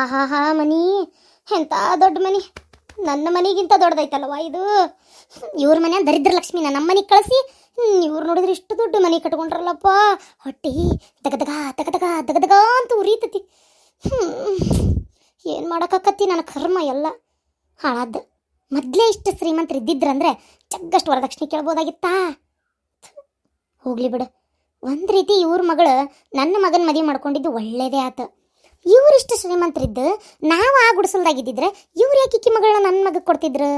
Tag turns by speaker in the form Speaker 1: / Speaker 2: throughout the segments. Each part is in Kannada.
Speaker 1: ಆಹಾಹಾ ಮನಿ ಎಂಥ ದೊಡ್ಡ ಮನಿ? ನನ್ನ ಮನೆಗಿಂತ ದೊಡ್ಡದೈತಲ್ವ ಇದು? ಇವ್ರ ಮನೆ ದರಿದ್ರ ಲಕ್ಷ್ಮಿನ ನಮ್ಮ ಮನೆಗೆ ಕಳಿಸಿ, ಇವ್ರು ನೋಡಿದ್ರೆ ಇಷ್ಟು ದೊಡ್ಡ ಮನೆ ಕಟ್ಕೊಂಡ್ರಲ್ಲಪ್ಪ. ಹೊಟ್ಟಿ ದಗದಗ ತಗದಗ ತಗದಗ ಅಂತ ಉರಿತತಿ. ಏನು ಮಾಡೋಕ್ಕಾಕತ್ತಿ ನನ್ನ ಕರ್ಮ ಎಲ್ಲ? ಹಾಳಾದ. ಮೊದಲೇ ಇಷ್ಟು ಶ್ರೀಮಂತರು ಇದ್ದಿದ್ರಂದ್ರೆ ಜಗ್ಗಷ್ಟು ವರದಕ್ಷಿಣೆ ಕೇಳ್ಬೋದಾಗಿತ್ತಾ? ಹೋಗ್ಲಿ ಬಿಡು. ಒಂದು ರೀತಿ ಇವ್ರ ಮಗಳು ನನ್ನ ಮಗನ ಮದುವೆ ಮಾಡ್ಕೊಂಡಿದ್ದು ಒಳ್ಳೇದೇ ಆತು. ಇವರಿಷ್ಟು ಶ್ರೀಮಂತರಿದ್ದು, ನಾವು ಆ ಗುಡಿಸಲ್ದಾಗಿದ್ದಿದ್ರೆ ಇವ್ರು ಯಾಕೆ ಇಕ್ಕಿ ಮಗಳನ್ನ ನನ್ನ ಮಗ ಕೊಡ್ತಿದ್ರು?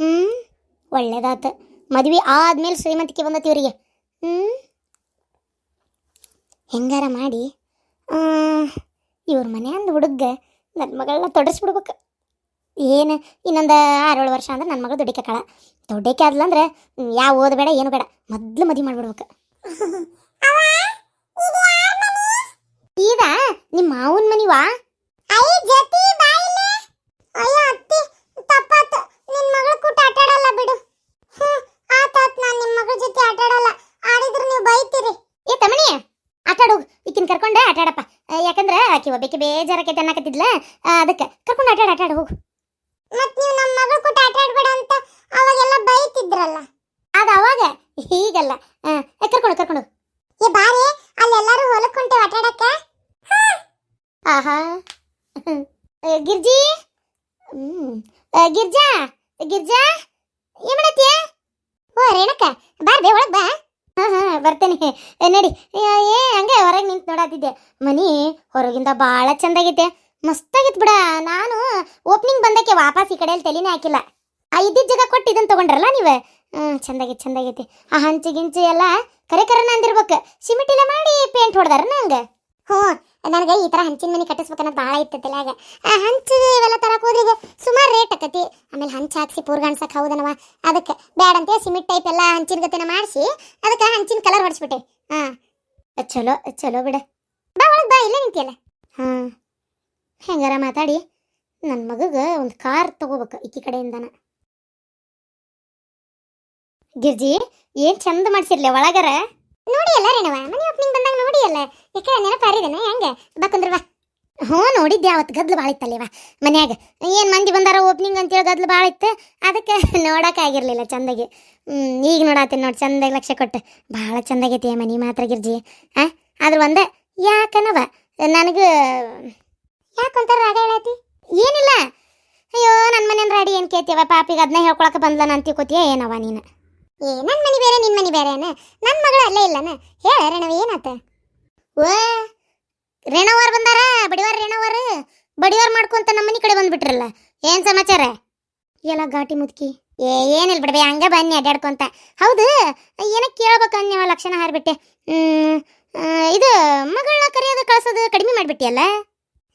Speaker 1: ಹ್ಞೂ ಒಳ್ಳೇದಾತ. ಮದ್ವೆ ಆದ್ಮೇಲೆ ಶ್ರೀಮಂತಿಕೆ ಬಂದತಿ ಇವರಿಗೆ. ಹ್ಞೂ ಹೆಂಗಾರ ಮಾಡಿ. ಇವ್ರ ಮನೆ ಅಂದ ಹುಡುಗ ನನ್ನ ಮಗಳನ್ನ ತೊಡಸ್ಬಿಡ್ಬೇಕು. ಏನು, ಇನ್ನೊಂದು ಆರೇಳು ವರ್ಷ ಅಂದ್ರೆ ನನ್ನ ಮಗಳು ದುಡಿಕೆ ಕಾಳ. ದುಡಿಕೆ ಆದ್ಲಂದ್ರೆ ಯಾವ ಓದಬೇಡ, ಏನು ಬೇಡ. ಮೊದ್ಲು ಮದುವೆ ಮಾಡ್ಬಿಡ್ಬೇಕು. ಈಗ ನಿಮ್ಮ ಮಾವನ ಮನಿವಾ ಅಯ್ಯ ಜತಿ ಬಾಯಿಲೆ ಅಯ್ಯ ಅತ್ತಿ ತಪ್ಪಾತ. ನಿನ್ ಮಗಳ ಕೂಟ ಆಟಾಡಲ್ಲ ಬಿಡು. ಆ ಆತಾತ್ ನಾನ್ ನಿಮ್ ಮಗಳ ಜೊತೆ ಆಟಾಡಲ್ಲ ಆಡಿದ್ರೆ ನೀವು ಬೈತೀರಿ. ಏ ತಮಣಿ ಆಟಾಡು ಈಕಿನ ಕರ್ಕೊಂಡೆ ಆಟಾಡಪ್ಪ ಯಾಕಂದ್ರೆ ಆಕಿ ಒಬ್ಬಕ್ಕೆ ಬೇಜಾರಕ್ಕೆ ಅನ್ನಕತ್ತಿದ್ಲ. ಅದಕ್ಕೆ ಕರ್ಕೊಂಡು ಆಟಾಡ ಆಟಾಡ ಹೋಗು. ಮತ್ ನೀವು ನಮ್ಮ ಮಗಳ ಕೂಟ ಆಟಾಡಬೇಡ ಅಂತ ಅವಾಗೆಲ್ಲ ಬೈತಿದ್ರಲ್ಲ. ಅದು ಅವಾಗ ಹೀಗಲ್ಲ. ಕರ್ಕೊಂಡು ಕರ್ಕೊಂಡು ಗಿರ್ಜಿ? ಗಿರ್ಜಾ? ಗಿರ್ಜಾ? ಏನ್ ಮಾಡತ್ತೀಯ? ಓ ರೇಣಕ್ಕ ಬಾರ್ದೆ ಒಳಗ್ ಬಾ. ಹಾಂ ಹಾಂ, ಬರ್ತೇನೆ. ನಡಿ. ಏ ಹಂಗೆ ಹೊರಗೆ ನಿಂತು ನೋಡತ್ತಿದ್ದೆ ಮನಿ ಹೊರಗಿಂದ ಭಾಳ ಚಂದಾಗೈತೆ. ಮಸ್ತಾಗಿತ್ತು ಬಿಡ. ನಾನು ಓಪನಿಂಗ್ ಬಂದಕ್ಕೆ ವಾಪಸ್ ಈ ಕಡೆಯಲ್ಲಿ ತಲೆನೇ ಹಾಕಿಲ್ಲ. ಆ ಇದ್ದಿದ್ದ ಜಾಗ ಕೊಟ್ಟು ಇದನ್ನು ತಗೊಂಡ್ರಲ್ಲ ನೀವು? ಹ್ಞೂ ಚಂದಾಗೈತಿ ಚಂದಾಗೈತಿ. ಆ ಹಂಚಿ ಗಿಂಚಿ ಎಲ್ಲ ಕರೆ ಕರೆನ ಅಂದಿರ್ಬೇಕು. ಸಿಮೆಂಟ್ ಎಲ್ಲ ಮಾಡಿ ಪೇಂಟ್ ಹೊಡೆದಾರ ನಂಗೆ ಹ್ಞೂ ನನಗೆ ಈ ಥರ ಹಂಚಿನ ಮನೆ ಕಟ್ಟಿಸ್ಬೇಕನ್ನೋದು ಭಾಳ ಇತ್ತು ತಲೆಯಾಗ ಆ ಹಂಚು ಇವೆಲ್ಲ ತರಕ್ಕೆ ಹೋದ್ರೆ ಈಗ ಸುಮಾರು ರೇಟ್ ಆಕತಿ. ಆಮೇಲೆ ಹಂಚು ಹಾಕಿಸಿ ಪೂರ್ಗಾಣ್ಸಕ್ಕೆ ಹೌದನವ? ಅದಕ್ಕೆ ಬ್ಯಾಡ ಅಂತ ಸಿಮೆಂಟ್ ಟೈಪ್ ಎಲ್ಲ ಹಂಚಿನ ಗತಿನ ಮಾಡಿಸಿ, ಅದಕ್ಕೆ ಹಂಚಿನ ಕಲರ್ ಹೊಡಿಸ್ಬಿಟ್ಟೆ. ಹಾಂ. ಚಲೋ ಚಲೋ ಬಿಡ. ಬಾ ಒಳಗೆ ಬಾ, ಇಲ್ಲೇ ನಿಂತಿಯಲ್ಲ. ಹಾಂ. ಹೆಂಗಾರ ಮಾತಾಡಿ. ನನ್ನ ಮಗಗೆ ಒಂದು ಕಾರ್ ತಗೋಬೇಕು ಈಕಿ ಕಡೆಯಿಂದನ. ಗಿರ್ಜಿ, ಏನು ಚಂದ ಮಾಡ್ಸಿರ್ಲೆ ಒಳಗರ? ನೋಡಿ ಎಲ್ಲ ರೇಣವ, ಮನೆ ಓಪನಿಂಗ್ ಬಂದಾಗ ನೋಡಿ ಅಲ್ಲ ಯಾಕೆ ನೆನಪಾರಿದನ ಹೆಂಗ? ಬಾ ಕುಂದ್ರ ಬಾ. ಹ್ಞೂ, ನೋಡಿದ್ದೆ ಅವತ್ತು ಗದ್ಲು ಭಾಳ ಇತ್ತಲ್ಲಿವ ಮನ್ಯಾಗ. ಏನು ಮಂದಿ ಬಂದಾರ ಓಪನಿಂಗ್ ಅಂತೇಳಿ ಗದ್ಲು ಭಾಳ ಇತ್ತು. ಅದಕ್ಕೆ ನೋಡೋಕ್ಕಾಗಿರ್ಲಿಲ್ಲ ಚಂದಾಗಿ. ಈಗ ನೋಡತ್ತೀನಿ ನೋಡಿ, ಚಂದಾಗಿ ಲಕ್ಷ ಕೊಟ್ಟು. ಭಾಳ ಚಂದಾಗೈತಿ ಮನೆ ಮಾತ್ರ ಗಿರ್ಜಿ. ಆ? ಆದ್ರೆ ಒಂದು, ಯಾಕನವ? ನನಗೆ ಯಾಕೊಂತಾರ ರಾಗ ಹೇಳತಿ? ಏನಿಲ್ಲ. ಅಯ್ಯೋ ನನ್ನ ಮನೇನ ರಾಡಿ ಏನು ಕೇಳ್ತೀವ ಪಾಪಿಗೆ ಅದನ್ನ ಹೇಳ್ಕೊಳಕ್ಕೆ ಬಂದ್ಲನ ಅಂತಿಕೋತೀಯ ಏನವ ನೀನು? ಏ ನನ್ನ ಮನೆ ಬೇರೆ ನಿನ್ನ ಮನೆ ಬೇರೆನ? ನನ್ನ ಮಗಳು ಅಲ್ಲೇ ಇಲ್ಲನ? ಹೇಳ ಏನಾತ? ಓ, ರೇಣವಾರ್ ಬಂದಾರ? ಬಡಿವಾರ ರೇಣವಾರ? ಬಡಿವಾರ ಮಾಡ್ಕೊಂತ ನಮ್ಮ ಮನೆ ಕಡೆ ಬಂದ್ಬಿಟ್ರಲ್ಲ. ಏನ್ ಸಮಾಚಾರ? ಎಲ್ಲ ಘಾಟಿ ಮುದ್ಕಿ. ಏ, ಏನಿಲ್ಲ ಬಿಡ್ಬೆ, ಹಂಗೆ ಬನ್ನಿ ಅಡ್ಯಾಡ್ಕೊಂತ. ಹೌದು ಏನಕ್ಕೆ ಕೇಳ್ಬೇಕು ಅನ್ನವ ಲಕ್ಷಣ ಹಾರ್ಬಿಟ್ಟೆ. ಇದು ಮಗಳ ಕರೆಯೋದು ಕಳ್ಸೋದು ಕಡಿಮೆ ಮಾಡ್ಬಿಟ್ಟಿಯಲ್ಲ?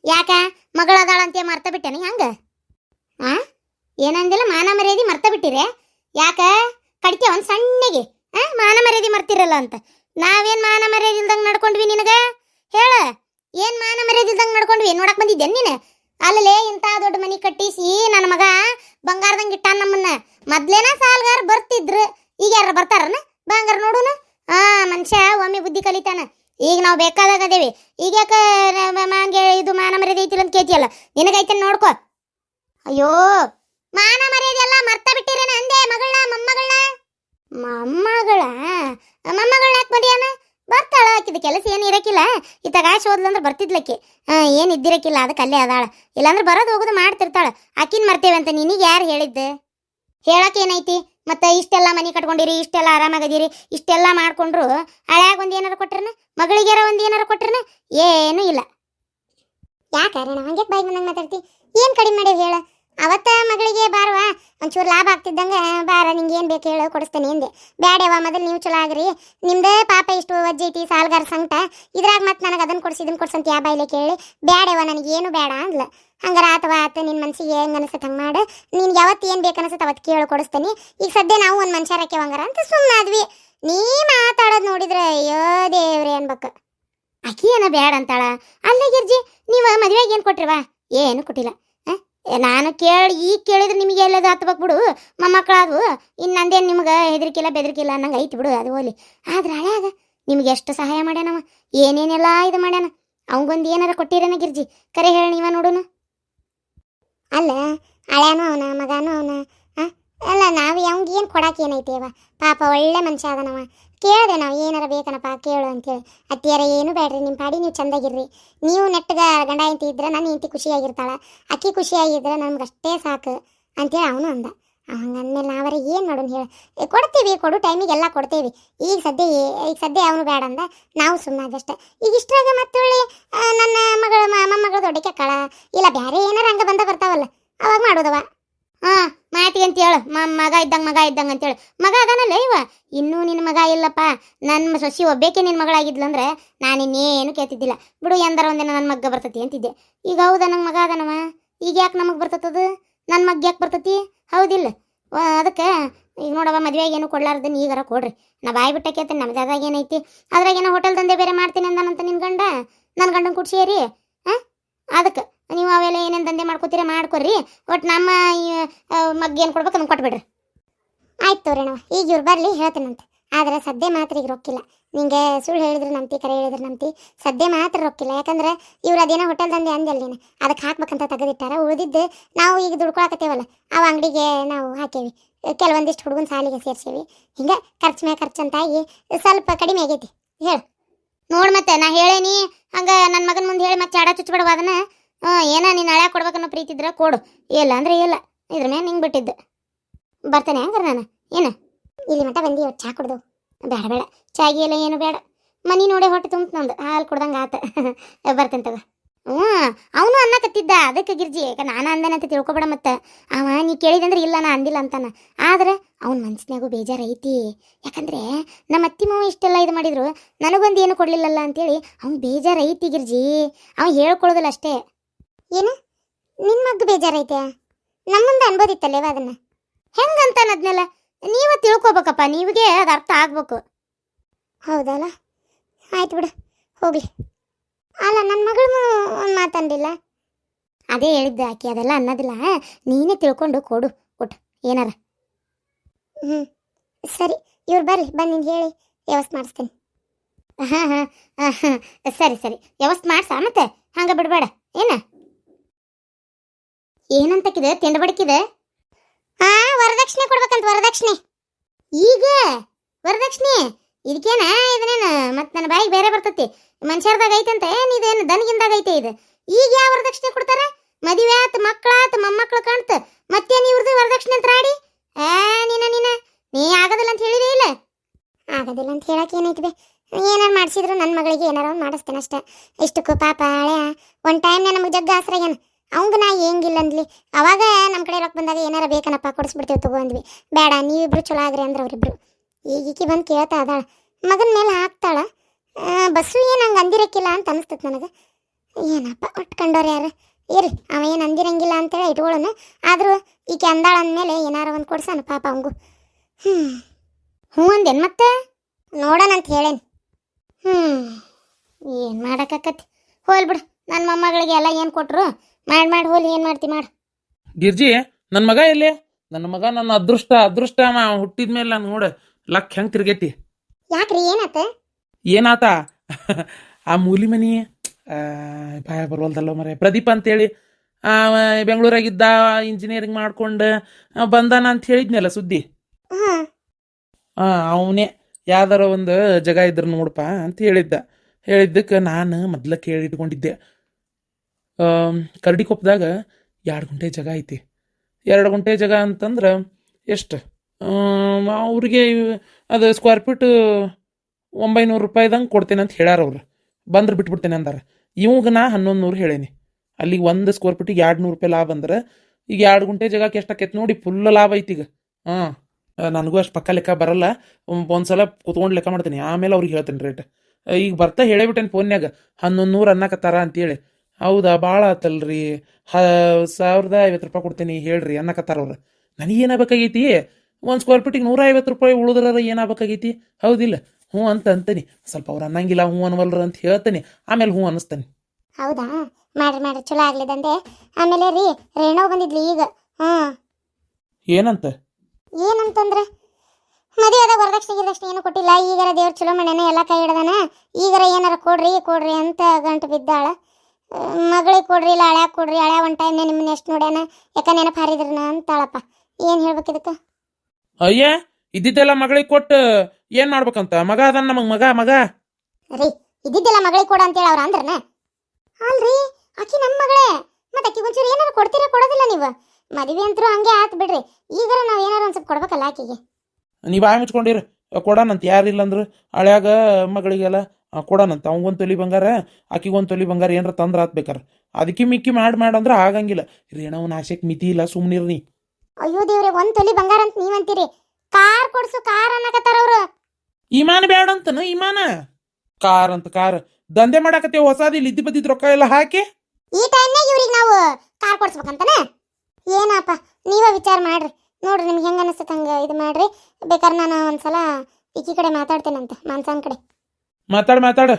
Speaker 1: ಯಾಕ? ಮಗಳದಾಳಂತೆ ಅಂತ ಮರ್ತ ನೀ ಹಂಗ? ಆ? ಏನಂದಿಲ್ಲ ಮಾನ ಮರ್ಯಾದೆ ಮರ್ತ ಬಿಟ್ಟಿರೆ? ಯಾಕ? ಕಡಿಕೆ ಒಂದು ಸಣ್ಣಗೆ. ಆ, ಮಾನ ಮರ್ಯಾದೆ ಮರ್ತಿರಲ್ಲ ಅಂತ. ನಾವೇನ್ ಮಾನ ಮರ್ಯಾದೆ ಇಲ್ದಂಗ್ ನಡ್ಕೊಂಡ್ವಿ ನಿನಗ? ಹೇಳ. ಏನ್ ಮಾನ ಮರ್ಯಾದೆ ಇಲ್ದಂಗ್ ನಡ್ಕೊಂಡ್ವಿ? ನೋಡಕ್ ಬಂದಿದ್ದೆ ನೀನು? ಅಲ್ಲಲೇ ಇಂಥ ದೊಡ್ಡ ಮನಿ ಕಟ್ಟಿಸಿ ನನ್ನ ಮಗ ಬಂಗಾರದಂಗ್ ಇಟ್ಟ ನಮ್ಮನ್ನ. ಮೊದ್ಲೇನ ಸಾಲ್ಗಾರ ಬರ್ತಿದ್ರು. ಈಗ ಯಾರ ಬರ್ತಾರನ? ಬಂಗಾರ ನೋಡುನ? ಆ, ಮನುಷ್ಯ ಒಮ್ಮೆ ಬುದ್ಧಿ ಕಲಿತಾನ. ಈಗ ನಾವು ಬೇಕಾದಾಗ ಅದೇವಿ. ಈಗ ಯಾಕೆ ಇದು ಮಾನ ಮರ್ಯಾದೆ ಐತಿಲ್ಲ ಅಂತ ಕೇಳ್ತಿಯಲ್ಲ? ನಿನಗೈತೆ ನೋಡ್ಕೋ. ಅಯ್ಯೋ. ಮಾನ ಮರ್ಯಾದೆ ಎಲ್ಲ ಮರ್ತ ಬಿಟ್ಟಿರೇನ ಅಂದೆ? ಮಗಳನ್ನ, ಮೊಮ್ಮಗಳನ್ನ? ಮೊಮ್ಮಗಳ ಮೊಮ್ಮಗಳ ಯಾಕೆ ಮದಿಯಾನ ಬರ್ತಾಳ, ಆಕಿದ ಕೆಲಸ ಏನು ಇರಕ್ಕಿಲ್ಲ ಇತ್ತಾಗ ಆಶೆ ಓದ್ಲಂದ್ರೆ ಬರ್ತಿದ್ಲಕ್ಕೆ. ಏನು ಇದ್ದಿರಕ್ಕಿಲ್ಲ ಅದಕ್ಕೆ ಅಲ್ಲೇ ಅದಾಳ. ಇಲ್ಲಾಂದ್ರೆ ಬರೋದು ಹೋಗೋದು ಮಾಡ್ತಿರ್ತಾಳ. ಆಕಿನ ಮರ್ತೇವೆ ಅಂತ ನಿನಗೆ ಯಾರು ಹೇಳಿದ್ದೆ? ಹೇಳಕ್ಕೆ ಏನೈತಿ? ಮತ್ತೆ ಇಷ್ಟೆಲ್ಲ ಮನೆ ಕಟ್ಕೊಂಡಿರಿ, ಇಷ್ಟೆಲ್ಲ ಆರಾಮಾಗದಿರಿ, ಇಷ್ಟೆಲ್ಲ ಮಾಡ್ಕೊಂಡ್ರು, ಹಳ್ಯಾಗ ಒಂದು ಏನಾರು ಕೊಟ್ರನ? ಮಗಳಿಗೆರ ಒಂದು ಏನಾರು ಕೊಟ್ರನ? ಏನೂ ಇಲ್ಲ. ಯಾಕೆ ರೇಣ ಹಂಗೆ ಬಾಯಿ ಬಂದಂಗೆ ಮಾತಾಡ್ತಿ? ಏನು ಕಡಿಮೆ ಮಾಡೇವಿ ಹೇಳ? ಅವತ್ತ ಮಗಳಿಗೆ ಬಾರವಾ ಒಂಚೂರು ಲಾಭ ಆಗ್ತಿದ್ದಂಗೆ ಬಾರ, ನಿಂಗೆ ಏನು ಬೇಕು ಹೇಳು, ಕೊಡಿಸ್ತೇನೆ ಎಂದೆ. ಬ್ಯಾಡ್ಯವ ಮೊದಲು ನೀವು ಚಲೋ ಆಗ್ರಿ. ನಿಮ್ದೇ ಪಾಪ ಇಷ್ಟು ಅಜ್ಜಿ ಐತಿ ಸಾಲ್ಗಾರ ಸಂಕಟ. ಇದ್ರಾಗ ಮತ್ತೆ ನನಗೆ ಅದನ್ನ ಕೊಡ್ಸಿ ಇದನ್ನು ಕೊಡ್ಸಂತ ಯಾ ಬಾಯಿಲೆ ಕೇಳಿ ಬ್ಯಾಡ್ಯವ ನನಗೆ ಏನು ಬೇಡ ಅಂದ್ಲ. ಹಂಗಾರ ಆತವ ಆತ ನಿನ್ನ ಮನ್ಸಿಗೆ ಹೆಂಗೆ ಅನಿಸುತ್ತೆ ಹಂಗೆ ಮಾಡು. ನಿನ್ಗೆ ಯಾವತ್ತು ಏನು ಬೇಕು ಅನಿಸುತ್ತೆ ಅವತ್ತು ಕೇಳಿ, ಕೊಡಿಸ್ತೀನಿ. ಈಗ ಸದ್ಯ ನಾವು ಒಂದು ಮನುಷ್ಯ ಹಂಗಾರ ಅಂತ ಸುಮ್ಮನಾದ್ವಿ ನೀ ಮಾತಾಡೋದು ನೋಡಿದ್ರೆ ಅಯ್ಯೋ ದೇವ್ರಿ ಅನ್ಬೇಕು. ಅಕ್ಕಿ ಏನೋ ಬೇಡ ಅಂತಾಳ. ಅಲ್ಲೇ ಗಿರ್ಜಿ, ನೀವು ಮದುವೆಗೆ ಏನು ಕೊಟ್ರಿವಾ ಏನು ಕೊಟ್ಟಿಲ್ಲ. ನಾನು ಕೇಳಿ, ಈಗ ಕೇಳಿದ್ರೆ ನಿಮಗೆ ಎಲ್ಲದ ಹತ್ಬೇಕು ಬಿಡು. ಮೊಮ್ಮಕ್ಕಳಾದವು. ಇನ್ನು ನಂದೇನು ನಿಮ್ಗೆ ಹೆದರಿಕಿಲ್ಲ ಬೆದರಿಕಿಲ್ಲ ಅನ್ನಂಗೆ ಐತಿ ಬಿಡು, ಅದು ಹೋಲಿ. ಆದ್ರೆ ಹಳ್ಯಾಗ ನಿಮ್ಗೆ ಎಷ್ಟು ಸಹಾಯ ಮಾಡ್ಯಾನವ? ಏನೇನೆಲ್ಲ ಇದು ಮಾಡ್ಯಾನ? ಅವಂಗೊಂದು ಏನಾರ ಕೊಟ್ಟಿರೇನ ಗಿರ್ಜಿ? ಕರೆ ಹೇಳಿ ನೀವ ನೋಡುನು. ಅಲ್ಲ, ಹಳ್ಯಾನು ಅವನ, ಮಗನೂ ಅವನ ಅಲ್ಲ, ನಾವು ಅವಂಗೆ ಏನು ಕೊಡಕ್ಕೆ ಏನೈತಿ ಅವ? ಪಾಪ ಒಳ್ಳೆ ಮನುಷ್ಯ ಅದನವ. ಕೇಳಿದೆ ನಾವು ಏನಾರ ಬೇಕನಪ್ಪ ಕೇಳು ಅಂತೇಳಿ. ಅತ್ತಿಯಾರ, ಏನು ಬೇಡ್ರಿ ನಿಮ್ಮ ಪಾಡಿ ನೀವು ಚಂದಾಗಿರ್ರಿ. ನೀವು ನೆಟ್ಟಗ ಗಂಡ ಹೆಂಡತಿ ಇದ್ರೆ ನನ್ನ ಹೆಂಡತಿ ಖುಷಿಯಾಗಿರ್ತಾಳೆ. ಅಕ್ಕಿ ಖುಷಿಯಾಗಿದ್ರೆ ನಮ್ಗೆ ಅಷ್ಟೇ ಸಾಕು ಅಂತೇಳಿ ಅವನು ಅಂದ. ಹಂಗಂದ್ಮೇಲೆ ನಾವರಿಗೆ ಏನು ಮಾಡೋಣ ಹೇಳಿ. ಕೊಡ್ತೀವಿ, ಕೊಡು ಟೈಮಿಗೆ ಎಲ್ಲ ಕೊಡ್ತೀವಿ. ಈಗ ಸದ್ಯ ಈಗ ಸದ್ಯ ಅವನು ಬೇಡ ಅಂದ. ನಾವು ಸುಮ್ಮನಾದಷ್ಟೇ ಈಗ ಇಷ್ಟರಾಗ ಮತ್ತೊಳ್ಳಿ ನನ್ನ ಮಗಳ ಮೊಮ್ಮಗಳು ದೊಡ್ಡಕ್ಕೆ ಕಳ ಇಲ್ಲ ಬೇರೆ ಏನಾರ ಹಂಗೆ ಬಂದ ಬರ್ತಾವಲ್ಲ. ಅವಾಗ ಮಾಡೋದವ. ಮಾತಿ ಅಂತ ಹೇಳು. ಮಗ ಇದ್ದಂಗ ಮಗ ಇದ್ದಂಗ ಅಂತೇಳಿ ಮಗ ಅದಾನಲ್ಲ ಇವ? ಇನ್ನೂ ನಿನ್ನ ಮಗ ಇಲ್ಲಪ್ಪ. ನನ್ನ ಸೊಸಿ ಒಬ್ಬೇಕೆ ನಿನ್ನ ಮಗಳಾಗಿದ್ಲಂದ್ರೆ ನಾನು ಇನ್ನೇನು ಕೇಳ್ತಿದ್ದಿಲ್ಲ. ಬಿಡು, ಎಂದರ ಒಂದಿನ ನನ್ನ ಮಗ್ಗ ಬರ್ತತಿ ಅಂತಿದ್ದೆ. ಈಗ ಹೌದಾ ನಂಗೆ ಮಗ ಅದಾನವ ಈಗ ಯಾಕೆ ನಮಗೆ ಬರ್ತತದು ನನ್ನ ಮಗ್ ಯಾಕೆ ಬರ್ತತಿ? ಹೌದಿಲ್ಲ. ಅದಕ್ಕೆ ಈಗ ನೋಡವ ಮದುವೆಗೆ ಏನು ಕೊಡ್ಲಾರ್ದನ್ ಈಗಾರ ಕೊಡ್ರಿ. ನಾ ಬಾಯಿ ಬಿಟ್ಟ ಕೇಳ್ತೀನಿ ನಮ್ಮ ಜಾಗ ಏನೈತಿ? ಅದ್ರಾಗ ಏನೋ ಹೋಟೆಲ್ ದಂಧೆ ಬೇರೆ ಮಾಡ್ತೀನಿ ಅಂದಾನಂತ ನಿನ್ನ ಗಂಡ? ನನ್ನ ಗಂಡನ ಕುಡ್ಸೇರಿ, ಹಾಂ? ಅದಕ್ಕೆ. ನೀವು ಅವೆಲ್ಲ ಏನೇನು ದಂಧೆ ಮಾಡ್ಕೋತೀರ ಮಾಡ್ಕೊರಿ ಒಟ್ಟು ನಮ್ಮ ಮಗ್ಗೆ ಏನು ಕೊಡ್ಬೇಕು ಅದನ್ನು ಕೊಟ್ಬಿಡ್ರಿ. ಆಯ್ತು ತೋರಿಣವ ಈಗ ಇವ್ರು ಬರಲಿ ಹೇಳ್ತೀನಂತೆ ಆದರೆ ಸದ್ಯ ಮಾತ್ರ ಈಗ ರೊಕ್ಕಿಲ್ಲ. ನಿಂಗೆ ಸುಳ್ಳು ಹೇಳಿದ್ರು ನಂಬ್ತಿ, ಕರೆ ಹೇಳಿದ್ರು ನಂಬ್ತಿ. ಸದ್ಯ ಮಾತ್ರ ರೊಕ್ಕಿಲ್ಲ. ಯಾಕಂದ್ರೆ ಇವ್ರು ಅದೇನೋ ಹೋಟೆಲ್ ದಂಧೆ ಅಂದಲ್ಲ ನೀನು ಅದಕ್ಕೆ ಹಾಕ್ಬೇಕಂತ ತೆಗೆದಿಟ್ಟಾರ. ಉಳಿದಿದ್ದು ನಾವು ಈಗ ದುಡ್ಕೊಳಕತ್ತೇವಲ್ಲ, ಆ ಅಂಗಡಿಗೆ ನಾವು ಹಾಕೇವಿ. ಕೆಲವೊಂದಿಷ್ಟು ಹುಡುಗನ ಸಾಲಿಗೆ ಸೇರ್ಸೇವಿ. ಹಿಂಗೆ ಖರ್ಚು ಮೇಲೆ ಖರ್ಚು ಅಂತಾಗಿ ಸ್ವಲ್ಪ ಕಡಿಮೆ ಆಗೈತಿ. ಹೇಳು. ನೋಡ್ ಮತ್ತೆ, ನಾ ಹೇಳೇನಿ, ಹಂಗೆ ನನ್ನ ಮಗನ ಮುಂದೆ ಹೇಳಿ ಮತ್ತೆ ಚಾಡ ಚುಚ್ಚಬೇಡವ ಹ್ಞೂ ಏನ ನೀನು ಹಳೆ ಕೊಡ್ಬೇಕನ್ನೋ ಪ್ರೀತಿ ಇದ್ರೆ ಕೊಡು. ಇಲ್ಲ ಅಂದ್ರೆ ಇಲ್ಲ. ಇದ್ರ ಮೇಲೆ ನಿಂಗೆ ಬಿಟ್ಟಿದ್ದು. ಬರ್ತೇನೆ ಹಂಗಾರೆ ನಾನು. ಏನು? ಇಲ್ಲಿ ಮಟ್ಟ ಬಂದಿ ಇವತ್ತು ಚಾ ಕುಡ್ದು. ಬೇಡ ಬೇಡ ಚಾಗಿ ಎಲ್ಲ ಏನು ಬೇಡ ಮನಿ ನೋಡಿ ಹೊಟ್ಟೆ ತುಂಬ ನಂದು. ಹಾಲು ಕುಡ್ದಂಗೆ ಆತ. ಬರ್ತೇನೆ ತಗೋ. ಹ್ಞೂ, ಅವನು ಅನ್ನಕತ್ತಿದ್ದ ಅದಕ್ಕೆ ಗಿರ್ಜಿ. ಯಾಕೆ ನಾನು ಅಂದನಂತ ತಿಳ್ಕೊಬೇಡ ಮತ್ತೆ. ಅವ, ನೀ ಕೇಳಿದಂದ್ರೆ ಇಲ್ಲ, ನಾ ಅಂದಿಲ್ಲ ಅಂತಾನ. ಆದ್ರೆ ಅವ್ನ ಮನ್ಸಿನಾಗೂ ಬೇಜಾರೈತಿ ಯಾಕಂದ್ರೆ ನಮ್ಮ ಅತ್ತಿ ಮಾವ ಇಷ್ಟೆಲ್ಲ ಇದು ಮಾಡಿದ್ರು, ನನಗೊಂದು ಏನು ಕೊಡಲಿಲ್ಲಲ್ಲ ಅಂತೇಳಿ ಅವ್ನು ಬೇಜಾರೈತಿ ಗಿರ್ಜಿ. ಅವ್ನು ಹೇಳ್ಕೊಳ್ಳೋದಿಲ್ಲ ಅಷ್ಟೇ. ಏನು? ನಿನ್ನ ಮಗ್ ಬೇಜಾರೈತೆ ನಮ್ಮಂದ ಅನ್ಬೋದಿತ್ತಲ್ಲೇವ ಅದನ್ನ? ಹೆಂಗಂತ ಅದ್ನೆಲ್ಲ ನೀವ ತಿಳ್ಕೊಬೇಕಪ್ಪ ನೀವಿಗೆ ಅದು ಅರ್ಥ ಆಗ್ಬೇಕು. ಹೌದಲ್ಲ? ಆಯ್ತು ಬಿಡು, ಹೋಗ್ಲಿ. ಅಲ್ಲ ನನ್ನ ಮಗಳು ಒಂದು ಮಾತಂದಿಲ್ಲ ಅದೇ ಹೇಳಿದ್ದೆ, ಆಕೆ ಅದೆಲ್ಲ ಅನ್ನೋದಿಲ್ಲ. ನೀನೇ ತಿಳ್ಕೊಂಡು ಕೊಡು ಕೊಟ್ಟು ಏನಾರ. ಹ್ಞೂ ಸರಿ, ಇವ್ರು ಬರ್ರಿ ಬಂದು ನಿನ್ಗೆ ಹೇಳಿ, ವ್ಯವಸ್ಥೆ ಮಾಡಿಸ್ತೀನಿ. ಹಾಂ ಹಾಂ ಹಾಂ, ಸರಿ ಸರಿ, ವ್ಯವಸ್ಥೆ ಮಾಡಿಸ ಮತ್ತೆ? ಹಂಗೆ ಬಿಡಬೇಡ, ಏನ? ಏನಂತಕ್ಕಿದೆ ತಿಂಡಿ ಆ, ವರದಕ್ಷಿಣೆ ಕೊಡ್ಬೇಕಂತ, ವರದಕ್ಷಿಣೆ. ಈಗ? ವರದಕ್ಷಿಣೆ? ಇದಕ್ಕೇನ ಇದನ್ನೇನ? ಮತ್ತೆ ನನ್ನ ಬಾಯಿಗೆ ಬೇರೆ ಬರ್ತತಿ. ಮನುಷ್ಯರ್ದಾಗ ಐತಂತ? ಏನ್ ಇದೇನು ದನಗಿಂದಾಗ ಐತೆ ಇದು? ಈಗ ಯಾವ ವರದಕ್ಷಿಣೆ ಕೊಡ್ತಾರ? ಮದುವೆ ಆತ ಮಕ್ಕಳಾತ ಮೊಮ್ಮಕ್ಳು ಕಾಣ್ತ. ಮತ್ತೇನು ಇವ್ರದ್ದು ವರದಕ್ಷಿಣೆ ಅಂತ ರಾಡಿ? ಆ, ನೀನ ನೀನ. ನೀ ಆಗೋದಿಲ್ಲ ಅಂತ ಹೇಳಿದೆ ಇಲ್ಲ. ಆಗೋದಿಲ್ಲ ಅಂತ ಹೇಳಕ್ಕೆ ಏನೈತಿದೆ? ಏನಾರು ಮಾಡಿಸಿದ್ರು ನನ್ನ ಮಗಳಿಗೆ ಏನಾರ ಮಾಡಿಸ್ತೇನೆ ಅಷ್ಟೇ ಇಷ್ಟಕ್ಕೂ ಪಾಪ ಹಳೆಯ. ಒಂದು ಟೈಮ್ನೇ ನಮಗೆ ಜಗ್ಗ ಆಸರಾಗ್ಯಾನ. ಅವಂಗ ನಾ ಹೆಂಗಿಲ್ಲ ಅಂದ್ಲಿ. ಅವಾಗ ನಮ್ಮ ಕಡೆ ರೊಕ್ಕ ಬಂದಾಗ ಏನಾರ ಬೇಕನಪ್ಪ ಕೊಡಿಸ್ಬಿಡ್ತೀವಿ ತಗೋ ಅಂದ್ವಿ. ಬೇಡ, ನೀವಿಬ್ರು ಚಲೋ ಆಗ್ರಿ ಅಂದ್ರೆ ಅವರಿಬ್ರು. ಈಗ ಈಕಿ ಬಂದು ಕೇಳ್ತಾ ಅದಾಳ. ಮಗನ ಮೇಲೆ ಹಾಕ್ತಾಳ. ಬಸ್ಸು ಏನು ಹಂಗೆ ಅಂದಿರಕ್ಕಿಲ್ಲ ಅಂತ ಅನಿಸ್ತೈತೆ ನನಗೆ. ಏನಪ್ಪ ಒಟ್ಕೊಂಡವ್ರು ಯಾರು? ಇರ್ರಿ, ಅವ ಏನು ಅಂದಿರಂಗಿಲ್ಲ ಅಂತೇಳಿ ಇಟ್ಕೊಳ್ಳೋಣ ಆದರೂ ಈಕೆ ಅಂದಾಳ ಅಂದಮೇಲೆ ಏನಾರು ಒಂದು ಕೊಡ್ಸಾನ ಪಾಪ ಅವಂಗು. ಹ್ಞೂ ಹ್ಞೂ ಅಂದೇನು ಮತ್ತೆ? ನೋಡೋಣ ಅಂತ ಹೇಳೇನಿ. ಹ್ಞೂ ಏನು ಮಾಡೋಕ್ಕಾಕತಿ ಹೋಲ್ ಬಿಡು. ನನ್ನ ಮೊಮ್ಮಗಳಿಗೆ ಎಲ್ಲ ಏನು ಕೊಟ್ರು? ಮಾಡಿ ಮಾಡಿ ಹೋಲಿ ಏನು ಮಾಡ್ತಿ ಮಾಡು.
Speaker 2: ಗಿರ್ಜಿ ನನ್ನ ಮಗ ಎಲ್ಲಿ? ನನ್ನ ಮಗ ನನ್ನ ಅದೃಷ್ಟ ಅದೃಷ್ಟ ನಾ ಹುಟ್ಟಿದ ಮೇಲೆ ನಾನು ನೋಡ ಲಕ್ ಹೆಂಗ್ ತಿರ್ಗೇತಿ.
Speaker 1: ಯಾಕ್ರಿ ಏನಾತ?
Speaker 2: ಏನಾತ? ಆ ಮೂಲಿ ಮನಿ ಬಾಯ ಬರುವಲ್ದಲ್ಲ ಮರೆ ಪ್ರದೀಪ್ ಅಂತೇಳಿ ಆ, ಬೆಂಗಳೂರಾಗಿದ್ದ ಇಂಜಿನಿಯರಿಂಗ್ ಮಾಡ್ಕೊಂಡು ಬಂದಾನ ಅಂತ ಹೇಳಿದ್ನಲ್ಲ ಸುದ್ದಿ.
Speaker 1: ಹಾಂ.
Speaker 2: ಅವನೇ ಯಾವ್ದಾರ ಒಂದು ಜಾಗ ಇದ್ರ ನೋಡಪ್ಪ ಅಂತ ಹೇಳಿದ್ದ. ಹೇಳಿದ್ದಕ್ಕೆ ನಾನು ಮೊದ್ಲ ಕೇಳಿ ಇಟ್ಕೊಂಡಿದ್ದೆ ಕರಡಿಕೊಪ್ಪದಾಗ ಎರಡು ಗುಂಟೆ ಜಾಗ ಐತಿ. ಎರಡು ಗುಂಟೆ ಜಾಗ ಅಂತಂದ್ರೆ ಎಷ್ಟು? ಅವ್ರಿಗೆ ಅದು ಸ್ಕ್ವೇರ್ ಫೀಟ್ ಒಂಬೈನೂರು ರೂಪಾಯಿದಂಗೆ ಕೊಡ್ತೇನೆ ಅಂತ ಹೇಳ್ಯಾರ ಅವ್ರು. ಬಂದ್ರೆ ಬಿಟ್ಬಿಡ್ತೇನೆ ಅಂದ್ರೆ. ಇವಾಗ ನಾ ಹನ್ನೊಂದು ನೂರು ಹೇಳೇನಿ. ಅಲ್ಲಿಗೆ ಒಂದು ಸ್ಕ್ವೇರ್ ಫೀಟಿಗೆ ಎರಡು ನೂರು ರೂಪಾಯಿ ಲಾಭ ಅಂದ್ರೆ ಈಗ ಎರಡು ಗುಂಟೆ ಜಾಗಕ್ಕೆ ಎಷ್ಟಾಕೈತೆ ನೋಡಿ ಫುಲ್ ಲಾಭ ಐತಿ ಈಗ. ಹಾಂ ನನಗೂ ಅಷ್ಟು ಪಕ್ಕ ಲೆಕ್ಕ ಬರಲ್ಲ. ಒಂದು ಒಂದ್ಸಲ ಕುತ್ಕೊಂಡು ಲೆಕ್ಕ ಮಾಡ್ತೀನಿ. ಆಮೇಲೆ ಅವ್ರಿಗೆ ಹೇಳ್ತೇನೆ ರೇಟ್ ಈಗ ಬರ್ತಾ ಹೇಳೇಬಿಟ್ಟೇನೆ ಫೋನ್ಯಾಗ ಹನ್ನೊಂದು ನೂರು ಅನ್ನಕತ್ತಾರ ಅಂತೇಳಿ. ಹೌದಾ ಭಾಳ ಆತಲ್ರಿ. ಹ ಸಾವಿರದ ಐವತ್ತು ರೂಪಾಯಿ ಕೊಡ್ತೀನಿ ಹೇಳ್ರಿ ಅನ್ನಕತ್ತಾರ ಅವ್ರು. ನನಗೇನಾಗಬೇಕಾಗೈತಿ ಒಂದು ಸ್ಕ್ವೇರ್ ಫೀಟಿಗೆ ನೂರ ಐವತ್ತು ರೂಪಾಯಿ ಉಳಿದ್ರ ಏನಾಗಬೇಕಾಗೈತಿ? ಹೌದಿಲ್ಲ. ಹ್ಞೂ ಅಂತ ಅಂತೀನಿ. ಸ್ವಲ್ಪ ಅವ್ರು ಅನ್ನಂಗಿಲ್ಲ ಹ್ಞೂ ಅನ್ವಲ್ರ ಅಂತ ಹೇಳ್ತೇನೆ. ಆಮೇಲೆ ಹ್ಞೂ ಅನ್ನಿಸ್ತಾನೆ.
Speaker 1: ಹೌದಾ? ಮಾಡ್ರಿ ಮಾಡ್ರಿ. ಚಲೋ ಆಗ್ಲಿದಂದೆ ಆಮೇಲೆ ರೀ ರೇಣೋ ಬಂದಿದ್ಲಿ ಈಗ. ಹ್ಞೂ.
Speaker 2: ಏನಂತ?
Speaker 1: ಏನಂತಂದ್ರೆ
Speaker 3: ಮದುವೆದಾಗ ವರದಕ್ಷಿಣೆ ಗಿರದಕ್ಷಿಣೆ ಏನು ಕೊಟ್ಟಿಲ್ಲ. ಈಗಾರ ದೇವ್ರ ಚಲೋ ಮಣ್ಣೆನ ಎಲ್ಲ ಕೈ ಹಿಡ್ದಾನ. ಈಗಾರ ಏನಾರ ಕೊಡ್ರಿ ಕೊಡ್ರಿ ಅಂತ ಗಂಟು ಬಿದ್ದಾಳ. ಮಗಳಿಗೆ ಕೊಡ್ರಿ ಇಲ್ಲ ಹಳ್ಯಾಗ ಕೊಡ್ರಿ ಹಳ್ಯಾ ಒಂದು ಟೈಮ್ ನಿಮ್ಮನ್ನ ಎಷ್ಟು ನೋಡ್ಯಾನ ಯಾಕ ನೆನಪು ನಾ ಅಂತಾಳಪ್ಪ. ಏನು ಹೇಳ್ಬೇಕು ಇದಕ್ಕೆ?
Speaker 2: ಅಯ್ಯ ಇದ್ದಿದ್ದೆಲ್ಲ ಮಗಳಿಗೆ ಕೊಟ್ಟು ಏನು ಮಾಡ್ಬೇಕಂತ? ಮಗ ಅದನ್ನ ನಮಗೆ ಮಗ ಮಗ.
Speaker 3: ರೀ ಇದ್ದಿದ್ದೆಲ್ಲ ಮಗಳಿಗೆ ಕೊಡ ಅಂತೇಳಿ ಅವ್ರ ಅಂದ್ರನ? ಅಲ್ರಿ ಆಕಿ ನಮ್ಮ ಮಗಳೇ. ಮತ್ತೆ ಆಕಿ ಒಂಚೂರು ಏನಾರು ಕೊಡ್ತೀರಾ ಕೊಡೋದಿಲ್ಲ ನೀವು. ಮದುವೆ ಅಂತರೂ ಹಂಗೆ ಆತು ಬಿಡ್ರಿ. ಈಗಾರ ನಾವು ಏನಾರು ಒಂದು ಸ್ವಲ್ಪ ಕೊಡ್ಬೇಕಲ್ಲ ಆಕಿಗೆ?
Speaker 2: ನೀವು ಬಾಯಿ ಮುಚ್ಕೊಂಡಿರಿ. ಯಾರು ಯಾರಿಲ್ಲ ಅಂದ್ರೆ ಹಳ್ಯಾಗ ಮಗಳಿಗೆಲ್ಲ ಆ, ಕೊಡಾನಂತ ಅವಂಗೊಂದು ತೊಲಿ ಬಂಗಾರ ಆಕಿಗೊಂದು ತೊಲಿ ಬಂಗಾರ ಏನಾರ ತಂದ್ರೆ ಆತ್ಬೇಕಾರೆ ಅದಕ್ಕೆ ಮಿಕ್ಕಿ ಮಾಡಿ ಮಾಡಂದ್ರೆ ಆಗಂಗಿಲ್ಲ. ರೇಣವನ ಆಶೆಕ್ ಮಿತಿ ಇಲ್ಲ ಸುಮ್ಮನಿರ್ ನೀ
Speaker 3: ಅಯ್ಯೋ ದೇವ್ರೆ ಒಂದ್ ತೊಲಿ ಬಂಗಾರ ಅಂತ ನೀವಂತೀರಿ ಕಾರ್ ಕೊಡ್ಸು ಕಾರ್ ಅನ್ನಕತ್ತಾರ ಅವರು.
Speaker 2: ಇಮಾನ ಬೇಡಂತನ ಇಮಾನ? ಕಾರ್ ಅಂತ ಕಾರ್. ದಂಧೆ ಮಾಡಾಕತ್ತೇವ ಹೊಸಾದ ಇಲ್ಲಿ ಇದ್ದಿ ಬದ್ದಿದ್ ರೊಕ್ಕ ಎಲ್ಲ ಹಾಕಿ?
Speaker 3: ಈ ಟೈಮ್ನಾಗ ಇವ್ರಿಗೆ ನಾವು ಕಾರ್ ಕೊಡ್ಸ್ಬೇಕಂತಾನೆ? ಏನಪ್ಪ ನೀವ ವಿಚಾರ ಮಾಡ್ರಿ. ನೋಡ್ರಿ ನಿಮ್ಗೆ ಹೆಂಗ ಅನಿಸ್ತದೆ ಹಂಗೆ ಇದು ಮಾಡ್ರಿ. ಬೇಕಾದ್ರೆ ನಾನು ಒಂದ್ಸಲ ಈಕಿ ಕಡೆ ಮಾತಾಡ್ತೇನಂತ ಮಾನ್ಸಾನ್ ಕಡೆ.
Speaker 2: ಮಾತಾಡ್ ಮಾತಾಡ.